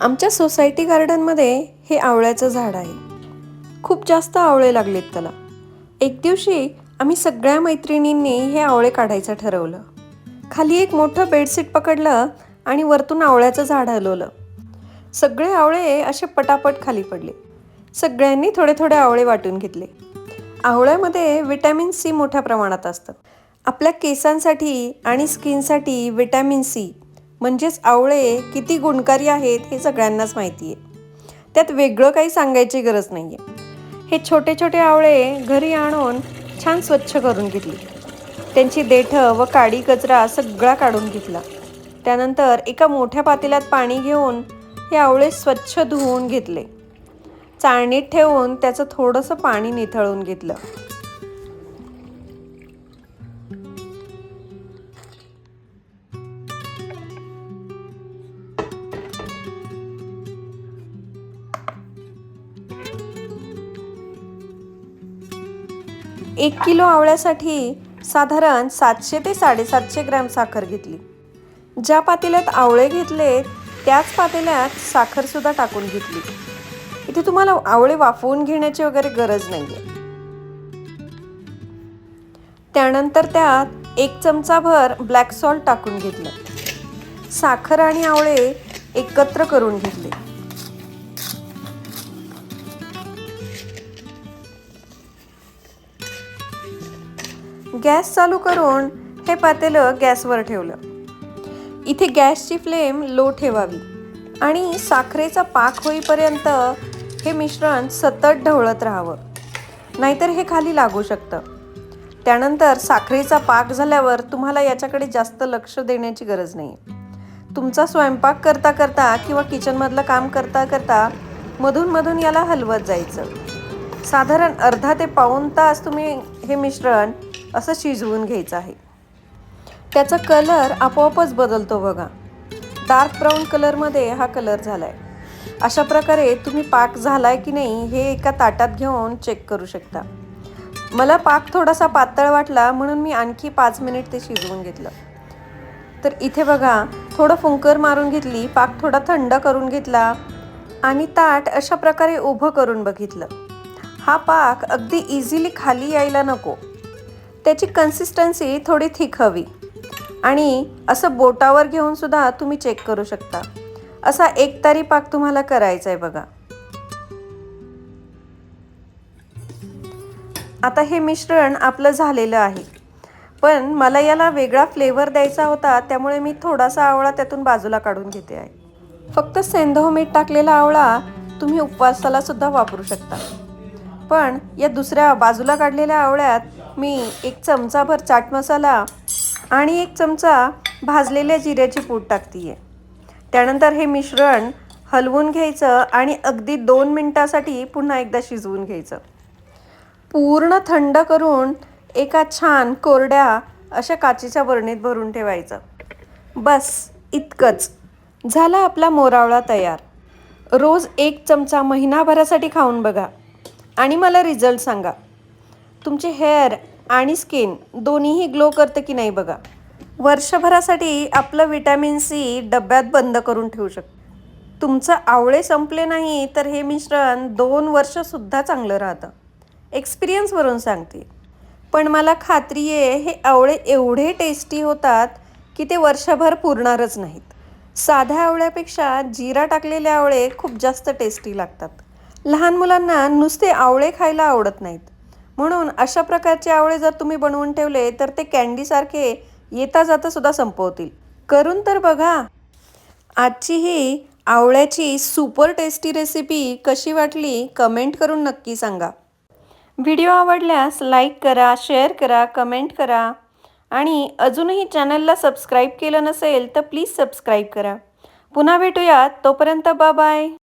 आमच्या सोसायटी गार्डनमध्ये हे आवळ्याचं झाड आहे. खूप जास्त आवळे लागलेत त्याला. एक दिवशी आम्ही सगळ्या मैत्रिणींनी हे आवळे काढायचं ठरवलं. खाली एक मोठं बेडशीट पकडलं आणि वरतून आवळ्याचं झाड हलवलं. सगळे आवळे असे पटापट खाली पडले. सगळ्यांनी थोडे थोडे आवळे वाटून घेतले. आवळ्यामध्ये विटॅमिन सी मोठ्या प्रमाणात असतं. आपल्या केसांसाठी आणि स्किनसाठी विटॅमिन सी म्हणजेच आवळे किती गुणकारी आहेत हे सगळ्यांनाच माहिती आहे. त्यात वेगळं काही सांगायची गरज नाही आहे हे छोटे छोटे आवळे घरी आणून छान स्वच्छ करून घेतली. त्यांची देठं व काडी कचरा सगळा काढून घेतला. त्यानंतर एका मोठ्या पातेल्यात पाणी घेऊन हे आवळे स्वच्छ धुवून घेतले. चाळणीत ठेवून त्याचं थोडंसं पाणी निथळून घेतलं. एक किलो आवळ्यासाठी साधारण सातशे ते साडेसातशे ग्रॅम साखर घेतली. ज्या पातेल्यात आवळे घेतले त्याच पातेल्यात साखरसुद्धा टाकून घेतली. इथे तुम्हाला आवळे वाफवून घेण्याची वगैरे गरज नाही आहे त्यानंतर त्यात एक चमचाभर ब्लॅक सॉल्ट टाकून घेतलं. साखर आणि आवळे एकत्र करून घेतले. गॅस चालू करून हे पातेलं गॅसवर ठेवलं. इथे गॅसची फ्लेम लो ठेवावी आणि साखरेचा पाक होईपर्यंत हे मिश्रण सतत ढवळत राहावं. नाहीतर हे खाली लागू शकतं. त्यानंतर साखरेचा पाक झाल्यावर तुम्हाला याच्याकडे जास्त लक्ष देण्याची गरज नाही. तुमचा स्वयंपाक करता करता किंवा किचनमधलं काम करता करता मधून मधून याला हलवत जायचं. साधारण अर्धा ते पाऊण तास तुम्ही हे मिश्रण असं शिजवून घ्यायचं आहे. त्याचा कलर आपोआपच बदलतो बघा. डार्क ब्राऊन कलरमध्ये हा कलर झाला आहे अशा प्रकारे तुम्ही पाक झालाय की नाही हे एका ताटात घेऊन चेक करू शकता. मला पाक थोडासा पातळ वाटला म्हणून मी आणखी पाच मिनिट ते शिजवून घेतलं. तर इथे बघा थोडं फुंकर मारून घेतली पाक थोडा थंड करून घेतला आणि ताट अशा प्रकारे उभं करून बघितलं. हा पाक अगदी इझिली खाली यायला नको. त्याची कन्सिस्टन्सी थोडी थिक हवी. आणि असं बोटावर घेऊन सुद्धा तुम्ही चेक करू शकता. असा एक तारी पाक तुम्हाला करायचा आहे बघा. आता हे मिश्रण आपलं झालेलं आहे. पण मला याला वेगळा फ्लेवर द्यायचा होता त्यामुळे मी थोडासा आवळा त्यातून बाजूला काढून घेते आहे. फक्त सेंधव मीठ टाकलेला आवळा तुम्ही उपवासाला सुद्धा वापरू शकता. पण या दुसऱ्या बाजूला काढलेल्या आवळ्यात मी एक चमचाभर चाट मसाला आणि एक चमचा भाजलेल्या जिऱ्याची पूड टाकते आहे त्यानंतर हे मिश्रण हलवून घ्यायचं आणि अगदी दोन मिनटासाठी पुन्हा एकदा शिजवून घ्यायचं. पूर्ण थंड करून एका छान कोरड्या अशा काचेच्या बरणीत भरून ठेवायचं. बस इतकंच. झाला आपला मोरावळा तयार. रोज एक चमचा महिनाभरासाठी खाऊन बघा. आणि मला रिझल्ट सांगा. तुमचे हेअर आणि स्किन दोन्हीही ग्लो करतं की नाही बघा? वर्षभरासाठी आपलं विटॅमिन सी डब्यात बंद करून ठेवू शकतो. तुमचं आवळे संपले नाही तर हे मिश्रण दोन वर्षसुद्धा चांगलं राहतं. एक्सपिरियन्सवरून सांगते. पण मला खात्री आहे हे आवळे एवढे टेस्टी होतात की ते वर्षभर पुरणारच नाहीत. साध्या आवळ्यापेक्षा जिरा टाकलेले आवळे खूप जास्त टेस्टी लागतात. लहान मुलांना नुसते आवळे खायला आवडत नाहीत. म्हणून अशा प्रकारचे आवळे जर तुम्ही बनवून ठेवले तर ते कॅन्डीसारखे येता जाता सुद्धा संपवतील. करून तर बघा. आजची ही आवळ्याची सुपर टेस्टी रेसिपी कशी वाटली कमेंट करून नक्की सांगा. व्हिडिओ आवडल्यास लाईक करा शेअर करा कमेंट करा. आणि अजूनही चॅनलला सबस्क्राईब केलं नसेल तर प्लीज सबस्क्राईब करा. पुन्हा भेटूयात तोपर्यंत बाय